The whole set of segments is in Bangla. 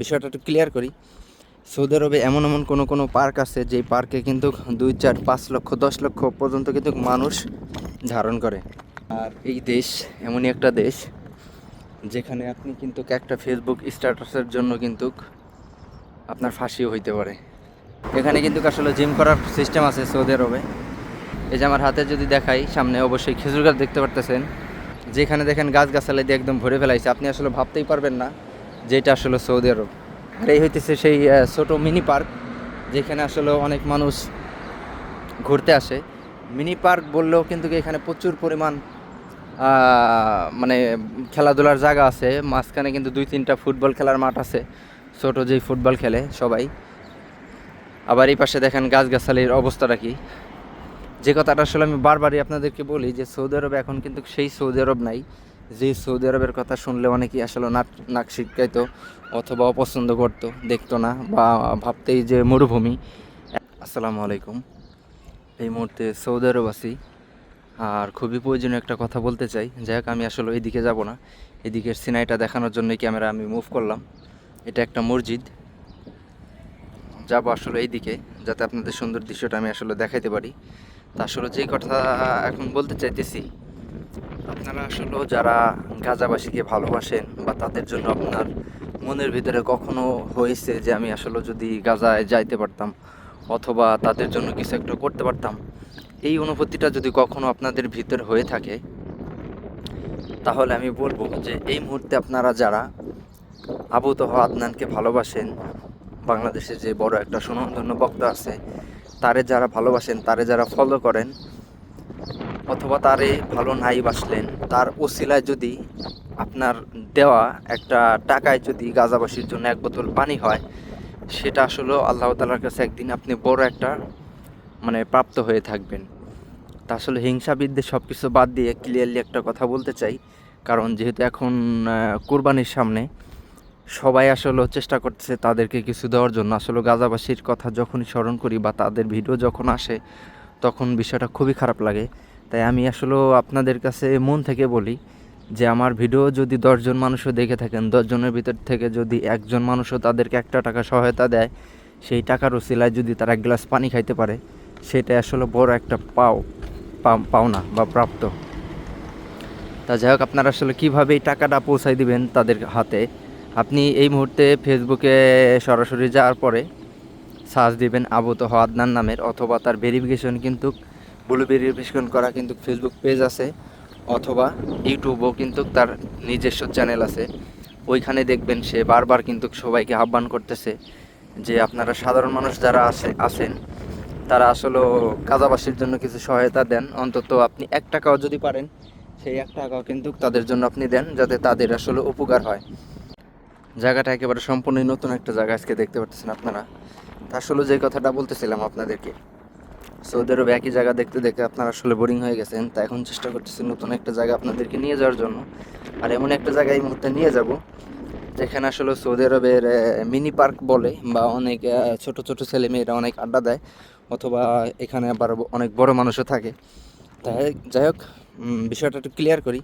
বিষয়টা একটু ক্লিয়ার করি। সৌদি আরবে এমন এমন কোনো কোনো পার্ক আছে, যেই পার্কে কিন্তু দুই, চার, পাঁচ লক্ষ, দশ লক্ষ পর্যন্ত কিন্তু মানুষ ধারণ করে। আর এই দেশ এমনই একটা দেশ, যেখানে আপনি কিন্তু একটা ফেসবুক স্ট্যাটাসের জন্য কিন্তু আপনার ফাঁসিও হইতে পারে। এখানে কিন্তু আসলে জিম করার সিস্টেম আছে সৌদি আরবে। এই যে আমার হাতে যদি দেখাই, সামনে অবশ্যই খেজুর গাছ দেখতে পারতেছেন। যেখানে দেখেন গাছ গাছালি দিয়ে একদম ভরে ফেলাইছে। আপনি আসলে ভাবতেই পারবেন না যে এটা আসলে সৌদি আরব। আর এই হইতেছে সেই ছোট মিনি পার্ক, যেখানে আসলে অনেক মানুষ ঘুরতে আসে। মিনি পার্ক বললেও কিন্তু এখানে প্রচুর পরিমাণ মানে খেলাধুলার জায়গা আছে। মাঝখানে কিন্তু দুই তিনটা ফুটবল খেলার মাঠ আছে। ছোট যেই ফুটবল খেলে সবাই। আবার এই পাশে দেখেন গাছগাছালির অবস্থাটা কি। যে কথাটা আসলে আমি বারবারই আপনাদেরকে বলি যে সৌদি আরব এখন কিন্তু সেই সৌদি আরব নাই। যে সৌদি আরবের কথা শুনলে অনেকেই আসলে নাক নাক শিটকাইতো অথবা অপছন্দ করতো, দেখতো না বা ভাবতেই যে মরুভূমি। আসসালামু আলাইকুম। এই মুহূর্তে সৌদি আরব আছি। আর খুবই প্রয়োজনীয় একটা কথা বলতে চাই। যাই হোক আমি আসলে এইদিকে যাব না। এদিকের সিনাইটা দেখানোর জন্যই ক্যামেরা আমি মুভ করলাম। এটা একটা মসজিদ। যাব আসলে এইদিকে, যাতে আপনাদের সুন্দর দৃশ্যটা আমি আসলে দেখাইতে পারি। তা আসলে যে কথা এখন বলতে চাইতেছি আপনারা আসলে যারা গাজাবাসীকে ভালোবাসেন বা তাদের জন্য আপনার মনের ভিতরে কখনো হয়েছে যে আমি আসলে যদি গাজায় যাইতে পারতাম অথবা তাদের জন্য কিছু একটা করতে পারতাম, এই অনুভূতিটা যদি কখনো আপনাদের ভিতর হয়ে থাকে, তাহলে আমি বলব যে এই মুহূর্তে আপনারা যারা আবু তহ আদনানকে ভালোবাসেন, বাংলাদেশে যে বড় একটা সুনামধন্য বক্তা আছে, তারে যারা ভালোবাসেন, তারে যারা ফলো করেন অথবা তারে ভালো নাই বাসলেন, তার ওসিলায় যদি আপনার দেওয়া একটা টাকায় যদি গাজাবাসীর জন্য এক বোতল পানি হয়, সেটা আসলে আল্লাহ তালার কাছে একদিন আপনি বড় একটা মানে প্রাপ্ত হয়ে থাকবেন। তা আসলে হিংসা বিদ্বেষ সব কিছু বাদ দিয়ে ক্লিয়ারলি একটা কথা বলতে চাই, কারণ যেহেতু এখন কোরবানির সামনে সবাই আসলে চেষ্টা করতেছে তাদেরকে কিছু দেওয়ার জন্য। আসলে গাজাবাসীর কথা যখনই স্মরণ করি বা তাদের ভিডিও যখন আসে, তখন বিষয়টা খুবই খারাপ লাগে। তাই আমি আসলে আপনাদের কাছে মন থেকে বলি যে আমার ভিডিও যদি দশজন মানুষও দেখে থাকেন, দশজনের ভিতর থেকে যদি একজন মানুষও তাদেরকে একটা টাকা সহায়তা দেয়, সেই টাকার ওসিলায় যদি তারা এক গ্লাস পানি খাইতে পারে সেটা আসলে বড় একটা পাও পাও- পাওনা বা প্রাপ্ত। তা যাই হোক, আপনারা আসলে কীভাবে এই টাকাটা পৌঁছাই দিবেন তাদের হাতে, আপনি এই মুহূর্তে ফেসবুকে সরাসরি যাওয়ার পরে সার্চ দিবেন আবু তহ আদনান নামের অথবা তার ভেরিফিকেশন কিন্তু ব্লু ভেরিফিকেশন করা কিন্তু ফেসবুক পেজ আছে, অথবা ইউটিউবও কিন্তু তার নিজস্ব চ্যানেল আছে। ওইখানে দেখবেন সে বারবার কিন্তু সবাইকে আহ্বান করতেছে যে আপনারা সাধারণ মানুষ যারা আছে, আছেন, তারা আসলে কাজাবাসীর জন্য কিছু সহায়তা দেন। অন্তত আপনি এক টাকাও যদি পারেন, সেই এক টাকাও কিন্তু তাদের জন্য আপনি দেন, যাতে তাদের আসলে উপকার হয়। জায়গাটা একেবারে সম্পূর্ণই নতুন একটা জায়গা, আজকে দেখতে পাচ্ছেন আপনারা। আসলে যে কথাটা বলতেছিলাম আপনাদেরকে আরবে একই জায়গা দেখতে দেখে আপনারা আসলে বোরিং হয়ে গেছেন, তা এখন চেষ্টা করতেছি নতুন একটা জায়গা আপনাদেরকে নিয়ে যাওয়ার জন্য। আর এমন একটা জায়গায় এই মুহূর্তে নিয়ে যাব, যেখানে আসলে সৌদি আরবের মিনি পার্ক বলে, বা অনেক ছোট ছোট ছেলে মেয়েরা অনেক আড্ডা দেয়, অথবা এখানে আবার অনেক বড় মানুষও থাকে। তাই যাই হোক বিষয়টা একটু ক্লিয়ার করি।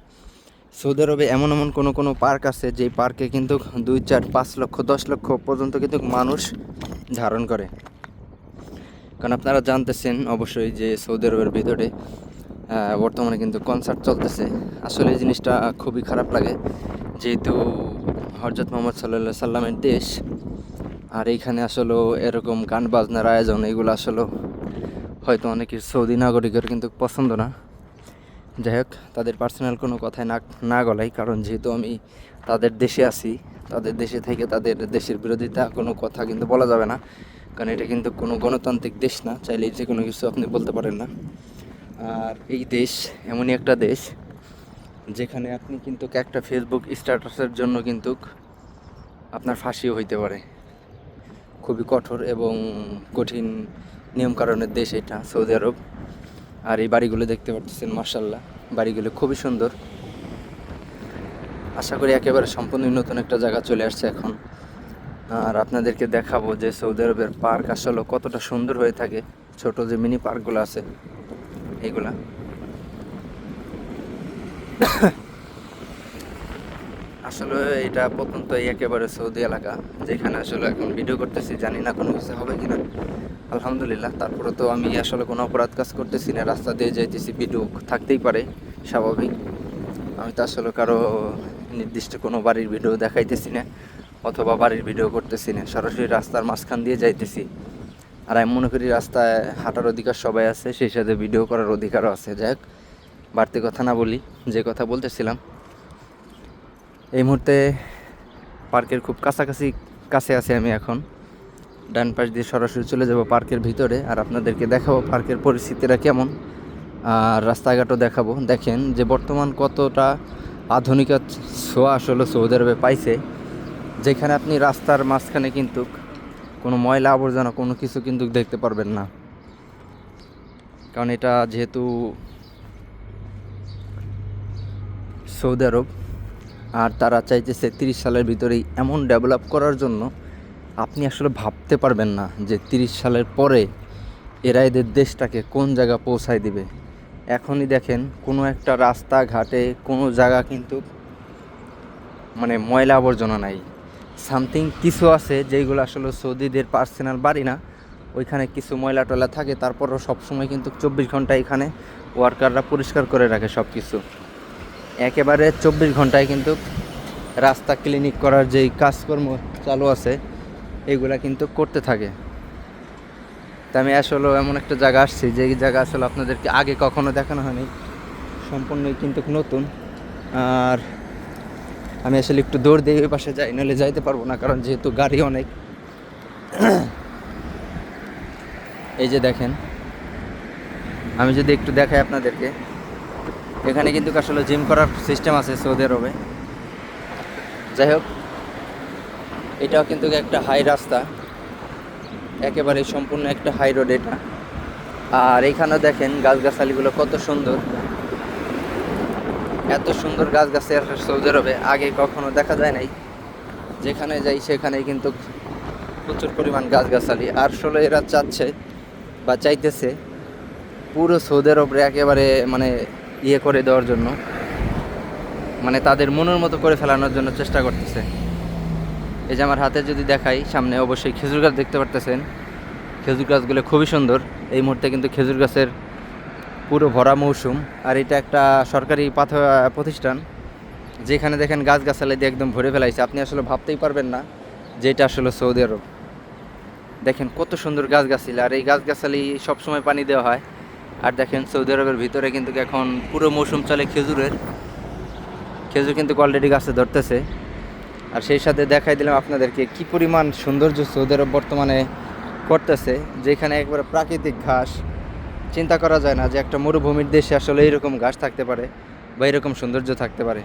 সৌদি আরবে এমন এমন কোনো কোনো পার্ক আছে, যেই পার্কে কিন্তু দুই, চার, পাঁচ লক্ষ, দশ লক্ষ পর্যন্ত কিন্তু মানুষ ধারণ করে। কারণ আপনারা জানতেছেন অবশ্যই যে সৌদি আরবের ভিতরে বর্তমানে কিন্তু কনসার্ট চলতেছে। আসলে এই জিনিসটা খুবই খারাপ লাগে। যেহেতু হরজত মোহাম্মদ সাল্লা সাল্লামের দেশ, আর এইখানে আসলে এরকম গান বাজনার আয়োজন, এগুলো আসলে হয়তো অনেকের সৌদি নাগরিকের কিন্তু পছন্দ না। যাই হোক, তাদের পার্সোনাল কোনো কথায় না না গলাই, কারণ যেহেতু আমি তাদের দেশে আছি, তাদের দেশে থেকে তাদের দেশের বিরোধিতা কোনো কথা কিন্তু বলা যাবে না। কারণ এটা কিন্তু কোনো গণতান্ত্রিক দেশ না, চাইলে যে কোনো কিছু আপনি বলতে পারেন না। আর এই দেশ এমনই একটা দেশ যেখানে আপনি কিন্তু একটা ফেসবুক স্ট্যাটাসের জন্য কিন্তু আপনার ফাঁসিও হইতে পারে। খুবই কঠোর এবং কঠিন নিয়মকানুনের দেশ এটা, সৌদি আরব। আর এই বাড়িগুলো দেখতে পাচ্ছেন মার্শাল্লাহ বাড়িগুলো খুবই সুন্দর। আশা করি একেবারে সম্পূর্ণ নতুন একটা জায়গা চলে আসছে এখন। আর আপনাদেরকে দেখাবো যে সৌদি আরবের পার্ক আসলে কতটা সুন্দর হয়ে থাকে, ছোট যে মিনি পার্কগুলো আছে এইগুলা আসলে এটা প্রত্যন্ত এই একেবারে সৌদি এলাকা, যেখানে আসলে এখন ভিডিও করতেছি, জানি না কোনো কিছু হবে কিনা। আলহামদুলিল্লাহ, তারপরে তো আমি আসলে কোনো অপরাধ কাজ করতেছি না, রাস্তা দিয়ে যাইতেছি, ভিডিও থাকতেই পারে, স্বাভাবিক। আমি তো আসলে কারও নির্দিষ্ট কোনো বাড়ির ভিডিও দেখাইতেছি না। অথবা বাড়ির ভিডিও করতেছি না, সরাসরি রাস্তার মাঝখান দিয়ে যাইতেছি। আর আমি মনে করি রাস্তায় হাঁটার অধিকার সবাই আছে, সেই সাথে ভিডিও করার অধিকারও আছে। যাই বাড়তি কথা না বলি, যে কথা বলতেছিলাম, এই মুহূর্তে পার্কের খুব কাছাকাছি কাছে আছি আমি এখন। ডান পাশ দিয়ে সরাসরি চলে যাব পার্কের ভিতরে, আর আপনাদেরকে দেখাবো পার্কের পরিস্থিতিটা কেমন, আর রাস্তাঘাটও দেখাবো। দেখেন যে বর্তমান কতটা আধুনিকতা ছোঁয়া আসলে সৌদি আরবে পাইছে। যেখানে আপনি রাস্তার মাঝখানে কিন্তু কোনো ময়লা আবর্জনা, কোনো কিছু কিন্তু দেখতে পারবেন না। কারণ এটা যেহেতু সৌদি আরব, আর তারা চাইতেছে তিরিশ সালের ভিতরেই এমন ডেভেলপ করার জন্য, আপনি আসলে ভাবতে পারবেন না যে তিরিশ সালের পরে এরা এদের দেশটাকে কোন জায়গা পৌঁছায় দিবে। এখনই দেখেন কোনো একটা রাস্তাঘাটে কোনো জায়গা কিন্তু মানে ময়লা আবর্জনা নাই। সামথিং কিছু আছে যেগুলো আসলে সৌদিদের পার্সোনাল বাড়ি না। ওইখানে কিছু ময়লা টয়লা থাকে, তারপরও সবসময় কিন্তু চব্বিশ ঘণ্টা এখানে ওয়ার্কাররা পরিষ্কার করে রাখে সব কিছু একেবারে চব্বিশ ঘন্টায় কিন্তু রাস্তা ক্লিনিক করার যেই কাজকর্ম চালু আছে, এগুলা কিন্তু করতে থাকে। তা আমি আসলে এমন একটা জায়গা আসছি যে জায়গা আসলে আপনাদেরকে আগে কখনো দেখানো হয়নি, সম্পূর্ণই কিন্তু নতুন। আর আমি আসলে একটু দৌড় দিয়ে ওই পাশে যাই, নাহলে যাইতে পারব না, কারণ যেহেতু গাড়ি অনেক। এই যে দেখেন, আমি যদি একটু দেখাই আপনাদেরকে, এখানে কিন্তু আসলে জিম করার সিস্টেম আছে সৌদি আরবে। যাই হোক, এটাও কিন্তু একটা হাই রাস্তা, একেবারে সম্পূর্ণ একটা হাই রোড এটা। আর এখানে দেখেন গাছগাছালিগুলো কত সুন্দর। এত সুন্দর গাছ গাছে সৌদি আরবে আগে কখনো দেখা যায় নাই। যেখানে যাই সেখানে কিন্তু প্রচুর পরিমাণ গাছগাছালি। আর আসলে এরা চাচ্ছে বা চাইতেছে পুরো সৌদি আরবরে একেবারে মানে ইয়ে করে দেওয়ার জন্য। মানে তাদের মনের মতো করে ফেলানোর জন্য চেষ্টা করতেছে। এই যে আমার হাতে যদি দেখাই, সামনে অবশ্যই খেজুর গাছ দেখতে পারতেছেন। খেজুর গাছগুলো খুবই সুন্দর। এই মুহূর্তে কিন্তু খেজুর গাছের পুরো ভরা মৌসুম। আর এটা একটা সরকারি পাথর প্রতিষ্ঠান, যেখানে দেখেন গাছগাছালি দিয়ে একদম ভরে ফেলাইছে। আপনি আসলে ভাবতেই পারবেন না যে এটা আসলে সৌদি আরব। দেখেন কত সুন্দর গাছগাছালি, আর এই গাছগাছালি সবসময় পানি দেওয়া হয়। আর দেখেন সৌদি আরবের ভিতরে কিন্তু এখন পুরো মৌসুম চলে খেজুরের। খেজুর কিন্তু অলরেডি গাছে ধরতেছে। আর সেই সাথে দেখাই দিলাম আপনাদেরকে কি পরিমাণ সৌন্দর্য সৌদি আরব বর্তমানে করতেছে, যেখানে একবারে প্রাকৃতিক ঘাস। চিন্তা করা যায় না যে একটা মরুভূমির দেশে আসলে এইরকম গাছ থাকতে পারে বা এরকম সৌন্দর্য থাকতে পারে।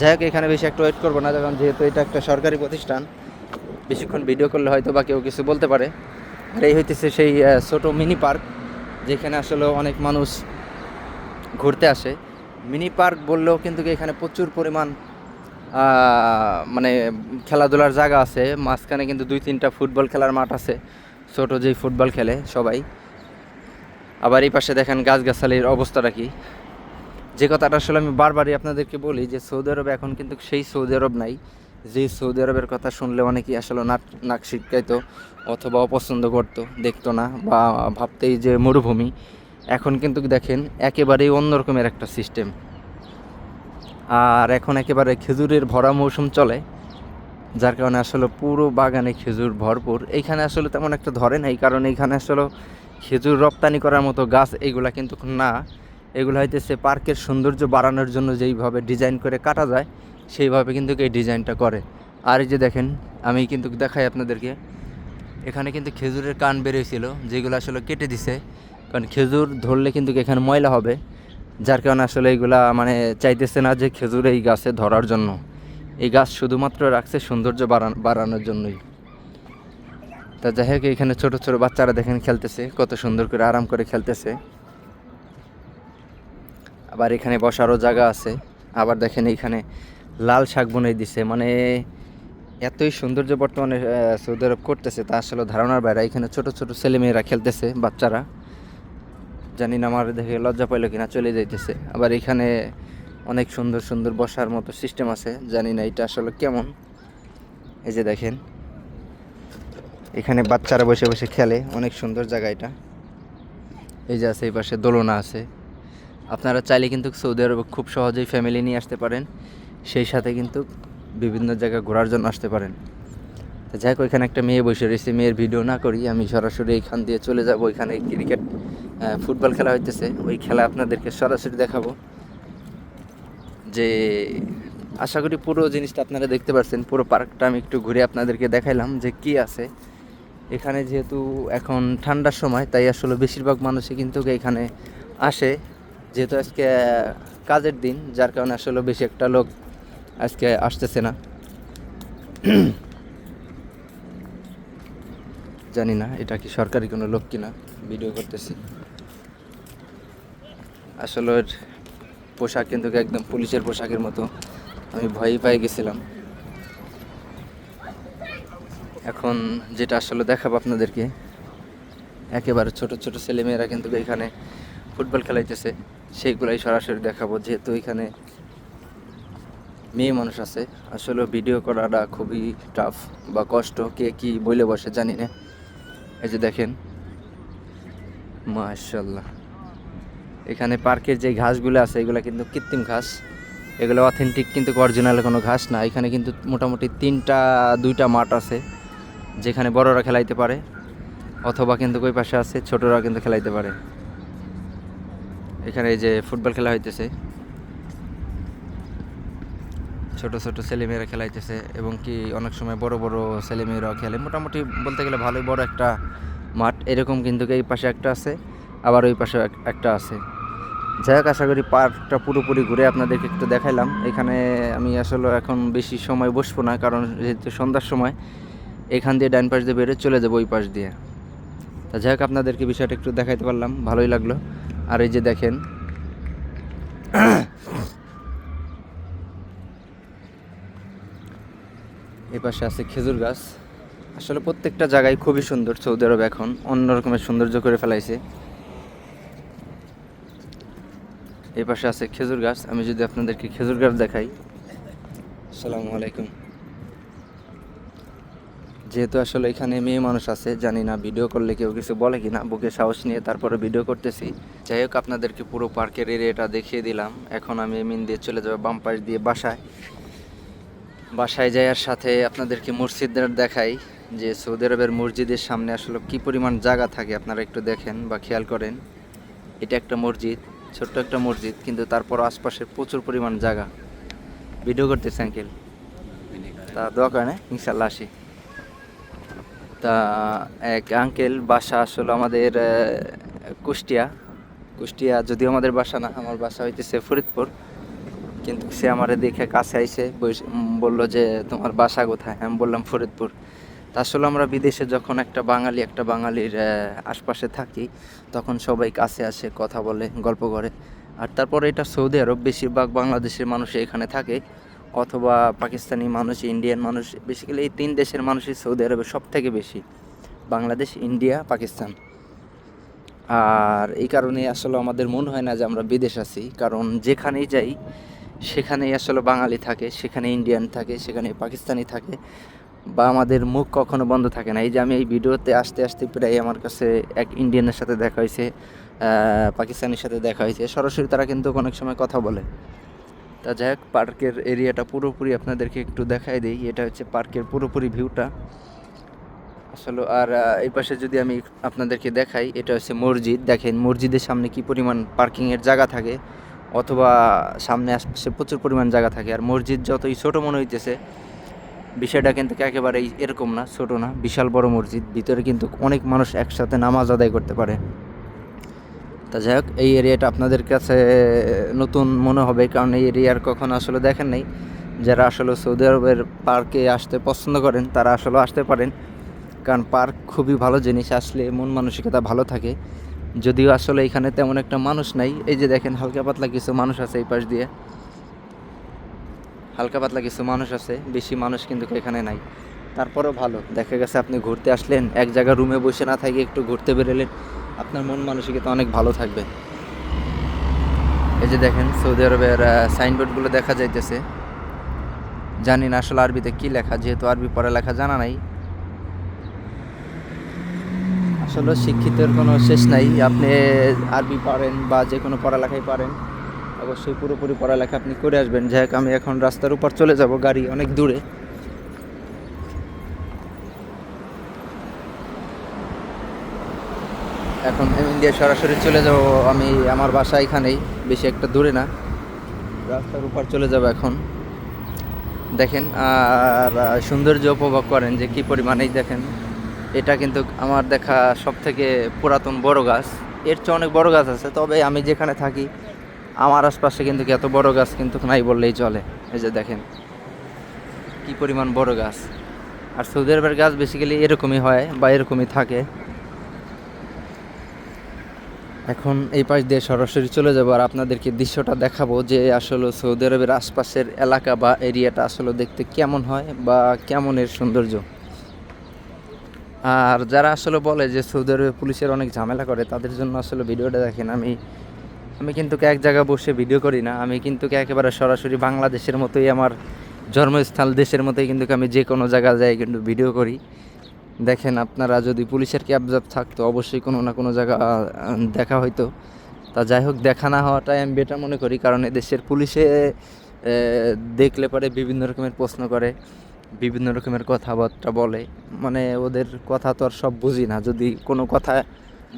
যাই হোক, এখানে বেশি একটা ওয়েট করব না, কারণ যেহেতু এটা একটা সরকারি প্রতিষ্ঠান, বেশিক্ষণ ভিডিও করলে হয়তো বা কেউ কিছু বলতে পারে। আর এই হইতেছে সেই ছোটো মিনি পার্ক যেখানে আসলে অনেক মানুষ ঘুরতে আসে। মিনি পার্ক বললেও কিন্তু এখানে প্রচুর পরিমাণ মানে খেলাধুলার জায়গা আছে। মাঝখানে কিন্তু দুই তিনটা ফুটবল খেলার মাঠ আছে। ছোট যেই ফুটবল খেলে সবাই। আবার এই পাশে দেখেন গাছগাছালির অবস্থাটা কি? যে কথাটা আসলে আমি বারবারই আপনাদেরকে বলি যে সৌদি আরবে এখন কিন্তু সেই সৌদি আরব নাই। যে সৌদি আরবের কথা শুনলে অনেকেই আসলে নাক নাক শিটকাইতো অথবা অপছন্দ করতো, দেখতো না বা ভাবতেই যে মরুভূমি। এখন কিন্তু দেখেন একেবারেই অন্যরকমের একটা সিস্টেম আর এখন একেবারে খেজুরের ভরা মৌসুম চলে, যার কারণে আসলে পুরো বাগানে খেজুর ভরপুর। এইখানে আসলে তেমন একটা ধরে নাই, কারণ এইখানে আসলে খেজুর রপ্তানি করার মতো গাছ এইগুলা কিন্তু না। এগুলো হইতেছে পার্কের সৌন্দর্য বাড়ানোর জন্য যেইভাবে ডিজাইন করে কাটা যায়, সেইভাবে কিন্তু এই ডিজাইনটা করে। আর এই যে দেখেন, আমি কিন্তু দেখাই আপনাদেরকে। এখানে কিন্তু খেজুরের কান বেরিয়েছিল যেগুলো আসলে কেটে দিছে। কারণ খেজুর ধরলে কিন্তু এখানে ময়লা হবে, যার কারণে আসলে এইগুলা মানে চাইতেছে না যে খেজুর এই গাছে ধরার জন্য। এই গাছ শুধুমাত্র রাখছে সৌন্দর্য বাড়ান- বাড়ানোর জন্যই। তা যাই হোক, এখানে ছোট ছোট বাচ্চারা দেখেন খেলতেছে, কত সুন্দর করে আরাম করে খেলতেছে। আবার এখানে বসারও জায়গা আছে। আবার দেখেন এইখানে লাল শাক বনে দিছে মানে এতই সৌন্দর্য বর্তমানে সৌদি আরব করতেছে, তা আসলে ধারণার বাইরে। এখানে ছোট ছোট ছেলেমেয়েরা খেলতেছে, বাচ্চারা। জানি না আমার দেখে লজ্জা পাইলো কিনা, চলে যাইতেছে। আবার এখানে অনেক সুন্দর সুন্দর বসার মতো সিস্টেম আছে, জানি না এটা আসলে কেমন। এই যে দেখেন এখানে বাচ্চারা বসে বসে খেলে। অনেক সুন্দর জায়গা এটা। এই যে আছে, এই পাশে দোলনা আছে। আপনারা চাইলে কিন্তু সৌদি আরব খুব সহজেই ফ্যামিলি নিয়ে আসতে পারেন। সেই সাথে কিন্তু বিভিন্ন জায়গায় ঘোরার জন্য আসতে পারেন। তো যাই হোক, ওইখানে একটা মেয়ে বসে রয়েছে। মেয়ের ভিডিও না করি, আমি সরাসরি এইখান দিয়ে চলে যাব। ওইখানে ক্রিকেট ফুটবল খেলা হইতেছে। ওই খেলা আপনাদেরকে সরাসরি দেখাবো। যে আশা করি পুরো জিনিসটা আপনারা দেখতে পাচ্ছেন পুরো পার্কটা আমি একটু ঘুরে আপনাদেরকে দেখাইলাম যে কি আছে। এখানে যেহেতু এখন ঠান্ডার সময়, তাই আসলে বেশিরভাগ মানুষই কিন্তু এখানে আসে। যেহেতু আজকে কাজের দিন, যার কারণে আসলে বেশি একটা লোক আজকে আসতেছে না। জানি না, এটা কি সরকারি কোনো লোক কিনা, ভিডিও করতেছি। আসলে পোশাক কিন্তু একদম পুলিশের পোশাকের মতো, আমি ভয়ই পাই গেছিলাম। এখন যেটা আসলে দেখাবো আপনাদেরকে, একেবারে ছোট ছোট ছেলেমেয়েরা কিন্তু এখানে ফুটবল খেলাইতেছে সেইগুলাই সরাসরি দেখাবো, যেহেতু এখানে মেয়ে মানুষ আছে। আসলে ভিডিও করাটা খুবই টাফ বা কষ্ট, কে কি বলে বসে জানি না। এই যে দেখেন মাশাল্লাহ এখানে পার্কের যে ঘাসগুলো আছে, এগুলো কিন্তু কৃত্রিম ঘাস। এগুলো অথেন্টিক কিন্তু অরিজিনাল কোনো ঘাস না। এখানে কিন্তু মোটামুটি তিনটা, দুইটা মাঠ আছে। যেখানে বড়রা খেলাইতে পারে, অথবা কিন্তু ওই পাশে আছে ছোটরা কিন্তু খেলাইতে পারে। এখানে এই যে ফুটবল খেলা হইতেছে। ছোট ছোট ছেলেমেয়েরা খেলাইতেছে এবং কি অনেক সময় বড় বড় ছেলেমেয়েরাও খেলে। মোটামুটি বলতে গেলে ভালোই বড় একটা মাঠ। এরকম কিন্তু এই পাশে একটা আছে, আবার ওই পাশে একটা আছে। যাই হোক, আশা করি পার্কটা পুরোপুরি ঘুরে আপনাদেরকে একটু দেখাইলাম। এখানে আমি আসলে এখন বেশি সময় বসবো না, কারণ যেহেতু সন্ধ্যার সময় এখান দিয়ে ডান পাশ দিয়ে বেরোয় চলে যাব ওই পাশ দিয়ে। তা যাই হোক, আপনাদেরকে বিষয়টা একটু দেখাইতে পারলাম, ভালোই লাগল। আর এই যে দেখেন, এই পাশে আছে খেজুর গাছ। আসলে প্রত্যেকটা জায়গায় খুবই সুন্দর, সৌদি আরব এখন অন্য রকমের সৌন্দর্য করে ফেলাইছে। এই পাশে আছে খেজুর গাছ, আমি যদি আপনাদেরকে খেজুর গাছ দেখাই। আসসালামু আলাইকুম। যেহেতু আসলে এখানে মেয়ে মানুষ আছে, জানি না ভিডিও করলে কেউ কিছু বলে কি না বুকে সাহস নিয়ে তারপরে ভিডিও করতেছি। যাই হোক, আপনাদেরকে পুরো পার্কের এরিয়াটা দেখিয়ে দিলাম। এখন আমি মিন দিয়ে চলে যাব বাম পাশ দিয়ে বাসায়। বাসায় যাওয়ার সাথে আপনাদেরকে মসজিদের দেখাই যে সৌদি আরবের মসজিদের সামনে আসলে কি পরিমাণ জায়গা থাকে, আপনারা একটু দেখেন বা খেয়াল করেন। এটা একটা মসজিদ, ছোট্ট একটা মসজিদ, কিন্তু তারপর আশপাশে প্রচুর পরিমাণ জায়গা। ভিডিও করতেছে, আঙ্কেল। তা দোয়া করেন হ্যাঁ? ইনশাল্লাহ আসি। তা, এক আঙ্কেল বাসা আসলে আমাদের কুষ্টিয়া। কুষ্টিয়া যদিও আমাদের বাসা না, আমার বাসা হইতেছে ফরিদপুর। কিন্তু সে আমারে দেখে কাছে আইসে বলল যে, তোমার বাসা কোথায়? আমি বললাম, ফরিদপুর। তা আসলে আমরা বিদেশে যখন একটা বাঙালি, একটা বাঙালির আশপাশে থাকি, তখন সবাই কাছে আসে, কথা বলে, গল্প করে। আর তারপরে এটা সৌদি আরব, বেশিরভাগ বাংলাদেশের মানুষ এখানে থাকে। অথবা পাকিস্তানি মানুষ ইন্ডিয়ান মানুষ বেসিক্যালি এই তিন দেশের মানুষই সৌদি আরবে সব থেকে বেশি। বাংলাদেশ ইন্ডিয়া পাকিস্তান। আর এই কারণে আসলে আমাদের মনে হয় না যে আমরা বিদেশ আছি, কারণ যেখানেই যাই, সেখানেই আসলে বাঙালি থাকে, সেখানে ইন্ডিয়ান থাকে, সেখানে পাকিস্তানি থাকে, বা আমাদের মুখ কখনো বন্ধ থাকে না। এই যে আমি এই ভিডিওতে আসতে আসতে প্রায় আমার কাছে এক ইন্ডিয়ানের সাথে দেখা হয়েছে পাকিস্তানের সাথে দেখা হয়েছে। সরাসরি তারা কিন্তু অনেক সময় কথা বলে। তা যাই হোক, পার্কের এরিয়াটা পুরোপুরি আপনাদেরকে একটু দেখাই দিই। এটা হচ্ছে পার্কের পুরোপুরি ভিউটা আসলে আর এই পাশে যদি আমি আপনাদেরকে দেখাই, এটা হচ্ছে মসজিদ। দেখেন মসজিদের সামনে কি পরিমাণ পার্কিংয়ের জায়গা থাকে, অথবা সামনে আশপাশে প্রচুর পরিমাণ জায়গা থাকে। আর মসজিদ যতই ছোটো মনে হইতেছে, বিষয়টা কিন্তু একেবারেই এরকম না, ছোটো না, বিশাল বড় মসজিদ। ভিতরে কিন্তু অনেক মানুষ একসাথে নামাজ আদায় করতে পারে। তা যাই হোক, এই এরিয়াটা আপনাদের কাছে নতুন মনে হবে, কারণ এই এরিয়ার কখনো আসলে দেখেন নাই। যারা আসলে সৌদি আরবের পার্কে আসতে পছন্দ করেন, তারা আসলে আসতে পারেন। কারণ পার্ক খুবই ভালো জিনিস, আসলে মন মানসিকতা ভালো থাকে। যদিও আসলে এখানে তেমন একটা মানুষ নাই। এই যে দেখেন, হালকা পাতলা কিছু মানুষ আছে এই পাশ দিয়ে। হালকা পাতলা কিছু মানুষ আছে, বেশি মানুষ কিন্তু এখানে নাই। তারপরেও ভালো, দেখা গেছে আপনি ঘুরতে আসলেন, এক জায়গায় রুমে বসে না থেকে একটু ঘুরতে বেরোলেন। আপনার মন মানসিকতা অনেক ভালো থাকবে। এই যে দেখেন, সৌদি আরবের সাইনবোর্ডগুলো দেখা যাইতেছে। জানি না আসলে আরবিতে কী লেখা, যেহেতু আরবি পড়ালেখা জানা নাই। আসলে শিক্ষিতের কোনো শেষ নাই। আপনি আরবি পারেন বা যে কোনো পড়ালেখাই পারেন, অবশ্যই পুরোপুরি পড়ালেখা আপনি করে আসবেন। যাই আমি এখন রাস্তার উপর চলে যাব, গাড়ি অনেক দূরে। এখন ইন্ডিয়া সরাসরি চলে যাব, আমি আমার বাসা এখানেই, বেশি একটা দূরে না। রাস্তার উপর চলে যাব এখন। দেখেন, আর সৌন্দর্য উপভোগ করেন যে কি পরিমাণেই দেখেন। এটা কিন্তু আমার দেখা সব থেকে পুরাতন বড় গাছ। এর চেয়ে অনেক বড় গাছ আছে, তবে আমি যেখানে থাকি, আমার আশপাশে কিন্তু এত বড় গাছ কিন্তু নাই বললেই চলে। এই যে দেখেন, কি পরিমাণ বড় গাছ। আর সৌদি আরবের গাছ বেসিক্যালি এরকমই হয় বা এরকমই থাকে। এখন এই পাশ দিয়ে সরাসরি চলে যাব আর আপনাদেরকে দৃশ্যটা দেখাবো যে আসলে সৌদি আরবের আশপাশের এলাকা বা এরিয়াটা আসলে দেখতে কেমন হয় বা কেমনের সৌন্দর্য। আর যারা আসলে বলে যে সৌদি আরবে পুলিশের অনেক ঝামেলা করে, তাদের জন্য আসলে ভিডিওটা দেখেন। আমি আমি কিন্তু এক জায়গায় বসে ভিডিও করি না। আমি কিন্তু একেবারে সরাসরি বাংলাদেশের মতোই, আমার জন্মস্থল দেশের মতোই কিন্তু আমি যে কোনো জায়গায় যাই কিন্তু ভিডিও করি। দেখেন, আপনারা যদি পুলিশের ক্যাব জ্যাব থাকতো, অবশ্যই কোনো না কোনো জায়গা দেখা হইতো। তা যাই হোক, দেখা না হওয়াটাই আমি বেটার মনে করি, কারণ দেশের পুলিশে দেখলে পরে বিভিন্ন রকমের প্রশ্ন করে, বিভিন্ন রকমের কথাবার্তা বলে। মানে ওদের কথা তো আর সব বুঝি না। যদি কোনো কথা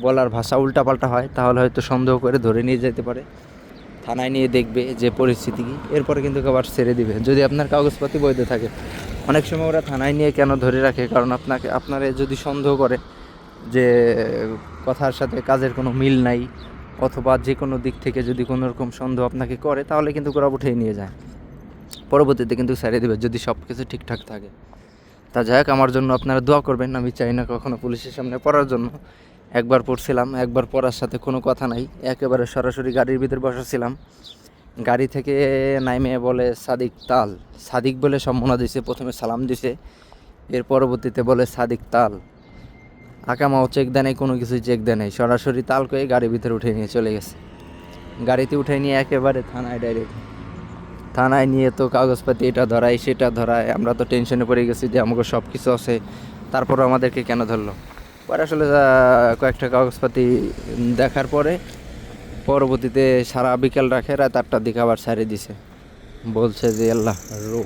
বলার ভাষা উল্টাপাল্টা হয়, তাহলে হয়তো সন্দেহ করে ধরে নিয়ে যেতে পারে। থানায় নিয়ে দেখবে যে পরিস্থিতি কি। এরপরে কিন্তু আবার ছেড়ে দিবে। যদি আপনার কাগজপাতি বৈধ থাকে অনেক সময় ওরা থানায় নিয়ে কেন ধরে রাখে? কারণ আপনাকে, আপনারে যদি সন্দেহ করে যে কথার সাথে কাজের কোনো মিল নাই অথবা যে কোনো দিক থেকে যদি কোনো রকম সন্দেহ আপনাকে করে, তাহলে কিন্তু ওরা উঠেই নিয়ে যায়। পরবর্তীতে কিন্তু ছেড়ে দেবে, যদি সব কিছু ঠিকঠাক থাকে। তা যাই হোক, আমার জন্য আপনারা দোয়া করবেন, আমি চাই না কখনো পুলিশের সামনে পড়ার জন্য। একবার পড়ছিলাম, একবার পড়ার সাথে কোনো কথা নাই, একেবারে সরাসরি গাড়ির ভিতরে বসেছিলাম গাড়ি থেকে নাইমে বলে সাদিক তাল। সাদিক বলে সম্মানা দিছে, প্রথমে সালাম দিছে, এর পরবর্তীতে বলে সাদিক তাল। আকামাও চেক দেয় কোনো কিছুই চেক দেয় নাই। সরাসরি তাল করে গাড়ির ভিতরে উঠে নিয়ে চলে গেছে। গাড়িতে উঠে নিয়ে একেবারে থানায় ডাইরেক্ট থানায় নিয়ে তো কাগজপাতি এটা ধরায়, সেটা ধরায়। আমরা তো টেনশনে পড়ে গেছি যে আমাকে সব কিছু আছে, তারপরও আমাদেরকে কেন ধরলো? পরে আসলে কয়েকটা কাগজপাতি দেখার পরে পরবর্তীতে সারা বিকেল রাখে, রাত আটটার দিকে আবার ছাড়ে দিছে। বলছে যে, আল্লাহ, রো।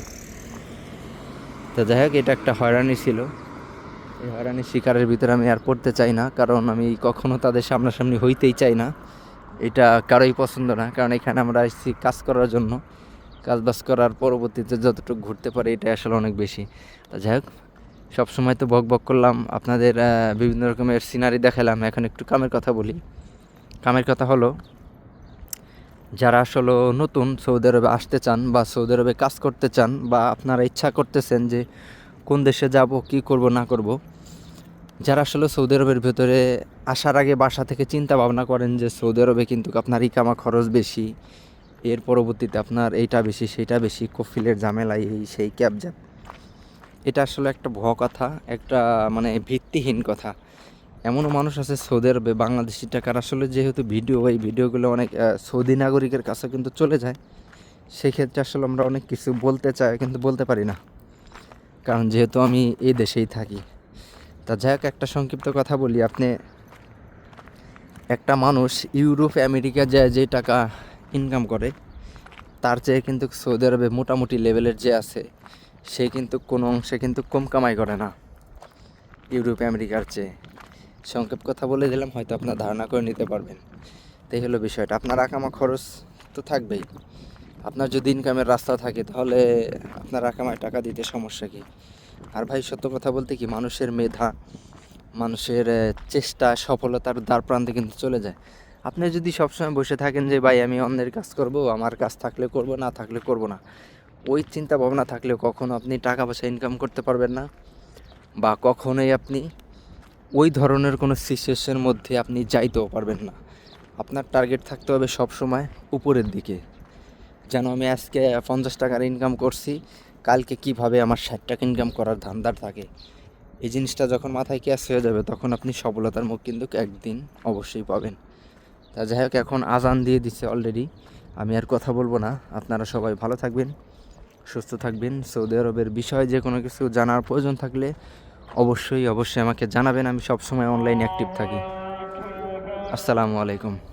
তো যাই হোক, এটা একটা হয়রানি ছিল। এই হয়রানির শিকারের ভিতরে আমি আর পড়তে চাই না, কারণ আমি কখনো তাদের সামনাসামনি হইতেই চাই না। এটা কারোই পছন্দ না, কারণ এখানে আমরা এসেছি কাজ করার জন্য। কাজ বাজ করার পরবর্তীতে যতটুকু ঘুরতে পারে এটা আসলে অনেক বেশি। তা যাই হোক, সবসময় তো বক বক করলাম। আপনাদের বিভিন্ন রকমের সিনারি দেখালাম। এখন একটু কামের কথা বলি। কামের কথা হলো, যারা আসলে নতুন সৌদি আরবে আসতে চান বা সৌদি আরবে কাজ করতে চান বা আপনারা ইচ্ছা করতেছেন যে কোন দেশে যাব, কি করব, না করব, যারা আসলে সৌদি আরবের ভেতরে আসার আগে বাসা থেকে চিন্তা ভাবনা করেন যে সৌদি আরবে কিন্তু আপনার ইকামা খরচ বেশি, এর পরবর্তীতে আপনার এইটা বেশি, সেইটা বেশি, কফিলের ঝামেলা এই সেই ক্যাব জ্যাব। এটা আসলে একটা ভুয়া কথা, একটা মানে ভিত্তিহীন কথা। এমনও মানুষ আছে সৌদি আরবে বাংলাদেশি টাকার। আসলে যেহেতু ভিডিও, এই ভিডিওগুলো অনেক সৌদি নাগরিকের কাছে কিন্তু চলে যায়, সেক্ষেত্রে আসলে আমরা অনেক কিছু বলতে চাই, কিন্তু বলতে পারি না। কারণ যেহেতু আমি এই দেশেই থাকি। তা যাই হোক, একটা সংক্ষিপ্ত কথা বলি, আপনি একটা মানুষ ইউরোপ, আমেরিকা যায় যে টাকা ইনকাম করে, তার চেয়ে কিন্তু সৌদি আরবে মোটামুটি লেভেলের যে আছে, সে কিন্তু কোনো অংশে কিন্তু কম কামাই করে না, ইউরোপ, আমেরিকার চেয়ে। সংক্ষেপ কথা বলে দিলাম, হয়তো আপনার ধারণা করে নিতে পারবেন। তাই হলো বিষয়টা। আপনার আকামা খরচ তো থাকবেই। আপনার যদি ইনকামের রাস্তা থাকে, তাহলে আপনার আকামায় টাকা দিতে সমস্যা কী? আর ভাই, সত্য কথা বলতে কি, মানুষের মেধা, মানুষের চেষ্টা, সফলতার দ্বার প্রান্তে কিন্তু চলে যায়। আপনি যদি সবসময় বসে থাকেন যে, ভাই, আমি অন্যের কাজ করব, আমার কাজ থাকলে করব, না থাকলে করব না। ওই চিন্তা ভাবনা থাকলে কখনো আপনি টাকা পয়সা ইনকাম করতে পারবেন না, বা কখনোই আপনি ওই ধরনের কোনো সিচুয়েশনের মধ্যে আপনি যাইতেও পারবেন না। আপনার টার্গেট থাকতে হবে সব সময় উপরের দিকে। যেন আমি আজকে পঞ্চাশ টাকার ইনকাম করছি, কালকে কীভাবে আমার ষাট টাকা ইনকাম করার ধান্দার থাকে। এই জিনিসটা যখন মাথায় ক্যাশ হয়ে যাবে, তখন আপনি সফলতার মুখ কিন্তু একদিন অবশ্যই পাবেন। তা যাই হোক, এখন আজান দিয়ে দিছে অলরেডি আমি আর কথা বলব না। আপনারা সবাই ভালো থাকবেন, সুস্থ থাকবেন। সৌদি আরবের বিষয়ে যে কোনো কিছু জানার প্রয়োজন থাকলে অবশ্যই অবশ্যই আমাকে জানাবেন আমি সবসময় অনলাইনে অ্যাক্টিভ থাকি। আসসালামু আলাইকুম।